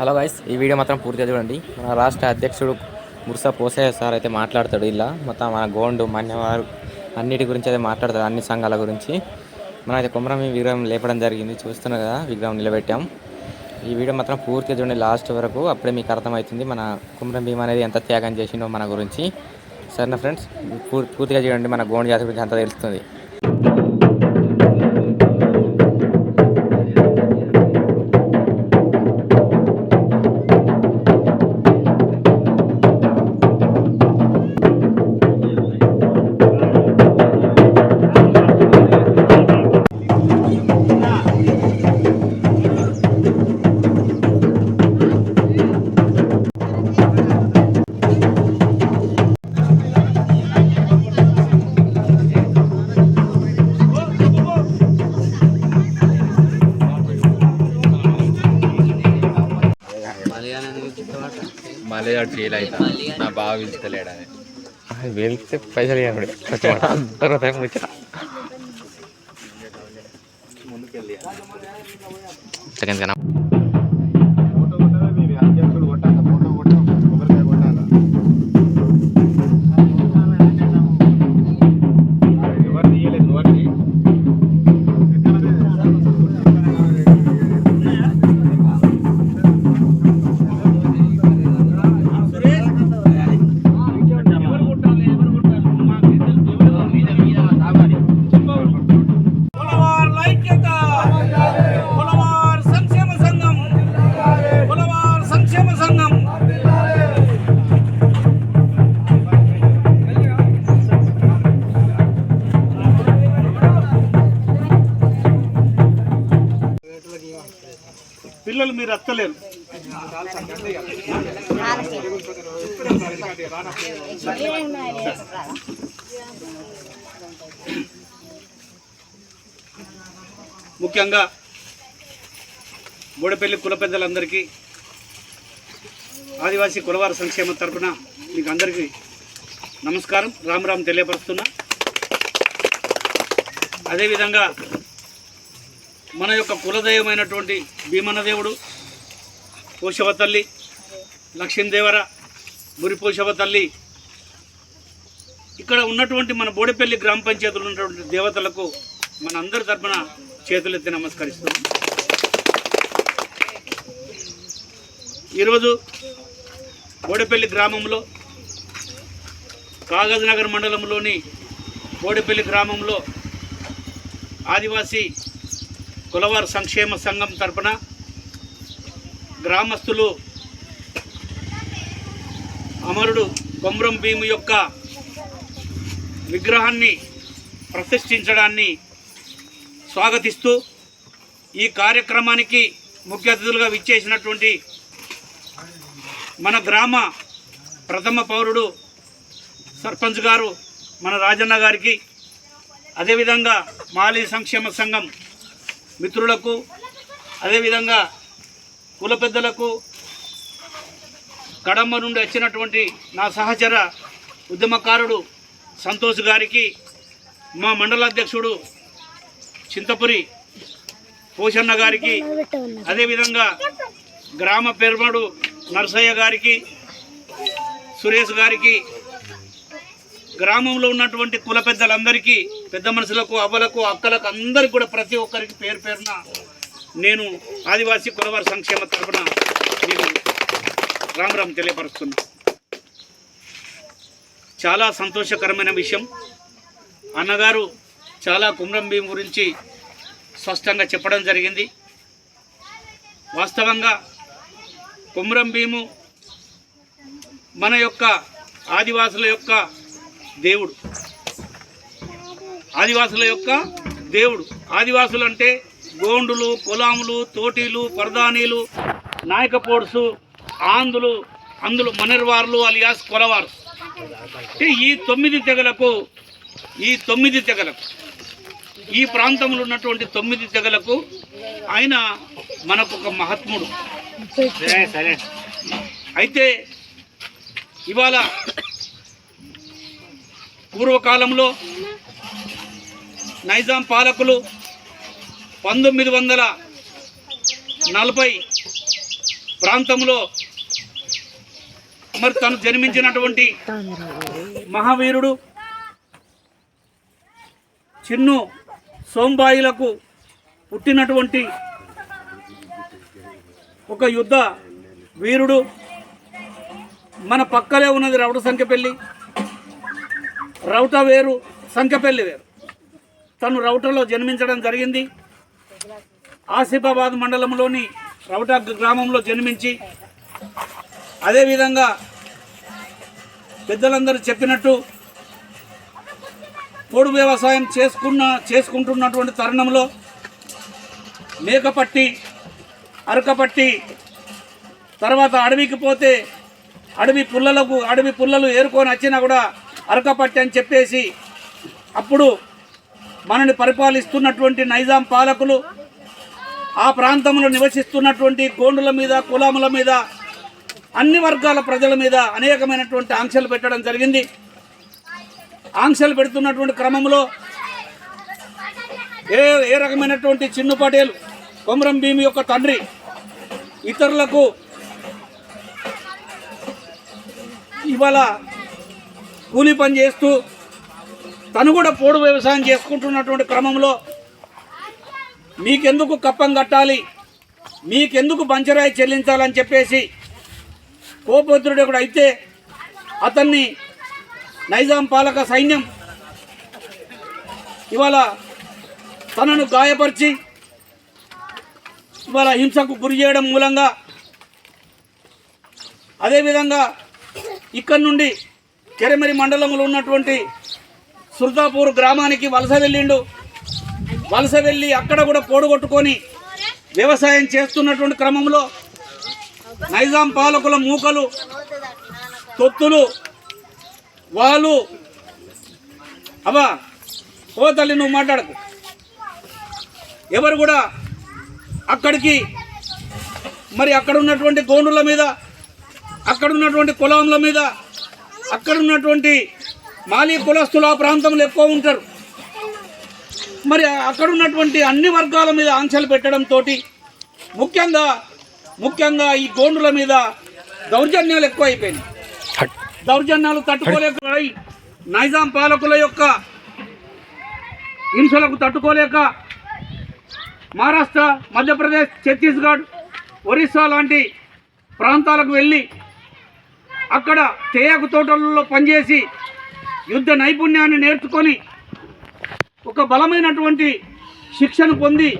Hello guys ఈ video మాత్రం పూర్తిగా చూడండి. మన రాష్ట్ర అధ్యక్షుడు ముర్సా పోసయ్య సార్ అయితే మాట్లాడతాడు ఇలా. మొత్తం మన గోండు మన్యవారు అన్నిటి గురించి అయితే మాట్లాడతాడు అన్ని సంఘాల గురించి. మనం అయితే కుమరం విగ్రహం లేపడం జరిగింది చూస్తున్నా కదా విగ్రహం నిలబెట్టాం. ఈ వీడియో మాత్రం పూర్తిగా చూడండి లాస్ట్ వరకు అప్పుడే మీకు అర్థమవుతుంది మన కుమరం భీమ అనేది ఎంత త్యాగం చేసిండో మన గురించి. సరేనా ఫ్రెండ్స్ పూర్- పూర్తిగా చూడండి మన గోండు జాతి గురించి అంతా తెలుస్తుంది. మళ్ళీ వాడు ఫీల్ అవుతా నా బాగా పిలుస్తలేడు అని. వెళ్తే పైసలు ఇవ్వండి. తర్వాత ముచ్చట సెకండ్ కన్నా పిల్లలు ముఖ్యంగా బూడపల్లి కుల పెద్దలందరికీ ఆదివాసీ కులవార సంక్షేమ తరపున మీకు అందరికీ నమస్కారం. రామ్ రామ్ తెలియపరుస్తున్నా. అదేవిధంగా మన యొక్క కులదైవమైనటువంటి భీమన్న దేవుడు పోషవ తల్లి లక్ష్మీదేవర మురి పోషవ తల్లి. ఇక్కడ ఉన్నటువంటి మన బోడపల్లి గ్రామ పంచాయతీలో ఉన్నటువంటి దేవతలకు మన అందరి తరఫున చేతులెత్తి నమస్కరిస్తున్నాం ఈరోజు బోడపల్లి గ్రామంలో కాగజ్ నగర్ మండలంలోని బోడపల్లి గ్రామంలో ఆదివాసీ కులవారు సంక్షేమ సంఘం తరపున గ్రామస్తులు అమరుడు కొమ్రం భీము యొక్క విగ్రహాన్ని ప్రతిష్ఠించడాన్ని స్వాగతిస్తూ ఈ కార్యక్రమానికి ముఖ్య అతిథులుగా విచ్చేసినటువంటి మన గ్రామ ప్రథమ పౌరుడు సర్పంచ్ గారు మన రాజన్న గారికి అదేవిధంగా మాలీ సంక్షేమ సంఘం మిత్రులకు అదేవిధంగా కుల పెద్దలకు కడమ్మ నుండి వచ్చినటువంటి నా సహచర ఉద్యమకారుడు సంతోష్ గారికి మా మండలాధ్యక్షుడు చింతపురి పోషన్న గారికి అదేవిధంగా గ్రామ పెరుమడు నరసయ్య గారికి సురేష్ గారికి గ్రామంలో ఉన్నటువంటి కుల పెద్దలందరికీ పెద్ద మనుషులకు అవ్వలకు అక్కలకు అందరికి కూడా ప్రతి ఒక్కరికి పేరు పేరున నేను ఆదివాసీ కులవారి సంక్షేమ తరఫున నేను రామ్ రామ్ తెలియపరుస్తున్నా. చాలా సంతోషకరమైన విషయం. అన్నగారు చాలా కుమ్రం భీం గురించి స్పష్టంగా చెప్పడం జరిగింది. వాస్తవంగా కుమ్రం భీము మన యొక్క ఆదివాసుల యొక్క దేవుడు. ఆదివాసుల యొక్క దేవుడు. ఆదివాసులు అంటే గోండులు కులాములు తోటీలు పరదానీలు నాయకపోడ్సు ఆంధ్రులు అందులు మనర్వార్లు అలియాస్ కొలవారు ఈ తొమ్మిది తెగలకు ఈ తొమ్మిది తెగలకు ఈ ప్రాంతంలో ఉన్నటువంటి తొమ్మిది తెగలకు ఆయన మనకు ఒక మహాత్ముడు అయితే ఇవాళ పూర్వకాలంలో నైజాం పాలకులు పంతొమ్మిది వందల నలభై ప్రాంతంలో మరి తను జన్మించినటువంటి మహావీరుడు చిన్ను సోంబాయిలకు పుట్టినటువంటి ఒక యుద్ధ వీరుడు. మన పక్కలే ఉన్నది రౌట సంఖ్యపల్లి. రౌట వేరు సంఖ్యపల్లి వేరు. తను రౌటలో జన్మించడం జరిగింది. ఆసిఫాబాద్ మండలంలోని రౌట గ్రామంలో జన్మించి అదేవిధంగా పెద్దలందరూ చెప్పినట్టు పోడు వ్యవసాయం చేసుకున్న చేసుకుంటున్నటువంటి తరుణంలో మేకపట్టి అరకపట్టి తర్వాత అడవికి పోతే అడవి పుల్లలకు అడవి పుల్లలు ఏరుకొని వచ్చినా కూడా అరకపట్టి అని చెప్పేసి అప్పుడు మనని పరిపాలిస్తున్నటువంటి నైజాం పాలకులు ఆ ప్రాంతంలో నివసిస్తున్నటువంటి గోండుల మీద కులాముల మీద అన్ని వర్గాల ప్రజల మీద అనేకమైనటువంటి ఆంక్షలు పెట్టడం జరిగింది. ఆంక్షలు పెడుతున్నటువంటి క్రమంలో ఏ ఏ రకమైనటువంటి చిన్ను పటేల్ కొమరం భీమి యొక్క తండ్రి ఇతరులకు ఇవాళ కూలి పని చేస్తూ తను కూడా పోడు వ్యవసాయం చేసుకుంటున్నటువంటి క్రమంలో మీకెందుకు కప్పం కట్టాలి? మీకెందుకు బంచరాయి చెల్లించాలని చెప్పేసి కోపత్రుడు ఒకడు అయితే అతన్ని నైజాం పాలక సైన్యం ఇవాళ తనను గాయపరిచి ఇవాళ హింసకు గురి చేయడం మూలంగా అదేవిధంగా ఇక్కడ నుండి కెరమెరి మండలంలో ఉన్నటువంటి సుల్తాపూర్ గ్రామానికి వలస వెళ్ళిండు. వలస వెళ్ళి అక్కడ కూడా పోడుగొట్టుకొని వ్యవసాయం చేస్తున్నటువంటి క్రమంలో నైజాం పాలకుల మూకలు తొత్తులు వాళ్ళు అవ్వా ఓ తల్లి నువ్వు మాట్లాడకు. ఎవరు కూడా అక్కడికి మరి అక్కడ ఉన్నటువంటి గోండుల మీద అక్కడ ఉన్నటువంటి కులంల మీద అక్కడ ఉన్నటువంటి మాలీ కులస్తులు ఆ ప్రాంతంలో ఎక్కువ ఉంటారు. మరి అక్కడ ఉన్నటువంటి అన్ని వర్గాల మీద ఆంక్షలు పెట్టడంతో ముఖ్యంగా ముఖ్యంగా ఈ గోండుల మీద దౌర్జన్యాలు ఎక్కువ అయిపోయినాయి దౌర్జన్యాలు తట్టుకోలేక నైజాం పాలకుల యొక్క హింసలకు తట్టుకోలేక మహారాష్ట్ర మధ్యప్రదేశ్ ఛత్తీస్గఢ్ ఒరిస్సా లాంటి ప్రాంతాలకు వెళ్ళి అక్కడ తేయాకు తోటలలో పనిచేసి యుద్ధ నైపుణ్యాన్ని నేర్చుకొని ఒక బలమైనటువంటి శిక్షను పొంది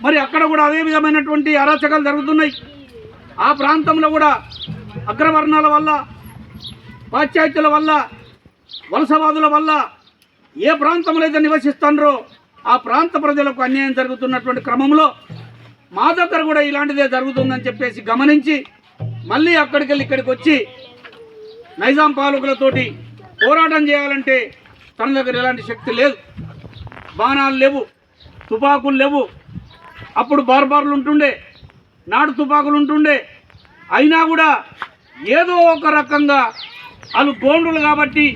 మరి అక్కడ కూడా అదే విధమైనటువంటి అరాచకాలు జరుగుతున్నాయి. ఆ ప్రాంతంలో కూడా అగ్రవర్ణాల వల్ల పాశ్చాత్యుల వల్ల వలసవాదుల వల్ల ఏ ప్రాంతంలో అయితే నివసిస్తారో ఆ ప్రాంత ప్రజలకు అన్యాయం జరుగుతున్నటువంటి క్రమంలో మా దగ్గర కూడా ఇలాంటిదే జరుగుతుందని చెప్పేసి గమనించి మళ్ళీ అక్కడికి వెళ్ళి ఇక్కడికి వచ్చి నైజాం పాలకులతోటి పోరాటం చేయాలంటే తన దగ్గర ఎలాంటి శక్తి లేదు. బాణాలు లేవు తుపాకులు లేవు. అప్పుడు బార్బార్లు ఉంటుండే నాటు తుపాకులు ఉంటుండే. అయినా కూడా ఏదో ఒక రకంగా వాళ్ళు గోండులు కాబట్టి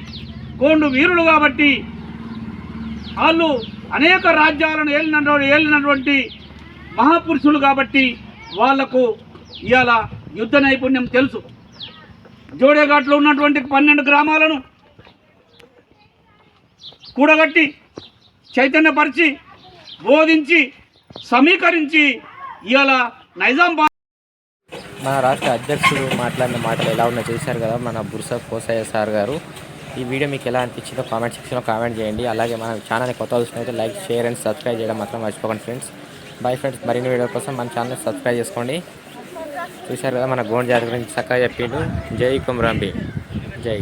గోండు వీరులు కాబట్టి వాళ్ళు అనేక రాజ్యాలను ఏలిన ఏలినటువంటి మహాపురుషులు కాబట్టి వాళ్ళకు ఇవాళ యుద్ధ నైపుణ్యం తెలుసు. జోడేఘాట్లో ఉన్నటువంటి పన్నెండు గ్రామాలను కూడగట్టి చైతన్యపరిచి బోధించి సమీకరించి ఇవాళ నైజాం మన రాష్ట్ర అధ్యక్షుడు మాట్లాడిన మాటలు ఎలా ఉన్నా చేశారు కదా మన బుర్సా కోసయ్య సార్ గారు. ఈ వీడియో మీకు ఎలా అనిపించిందో కామెంట్ సెక్షన్లో కామెంట్ చేయండి. అలాగే మన ఛానల్ని కొత్త చూసినైతే లైక్ షేర్ అండ్ సబ్స్క్రైబ్ చేయడం మాత్రం మర్చిపోకండి ఫ్రెండ్స్. బై ఫ్రెండ్స్ మరిన్ని వీడియో కోసం మన ఛానల్ని సబ్స్క్రైబ్ చేసుకోండి. చూశారు కదా మన గోండ్ జాతి గురించి చక్కగా చెప్పిండు. జై కుమ్రాంబి. జై.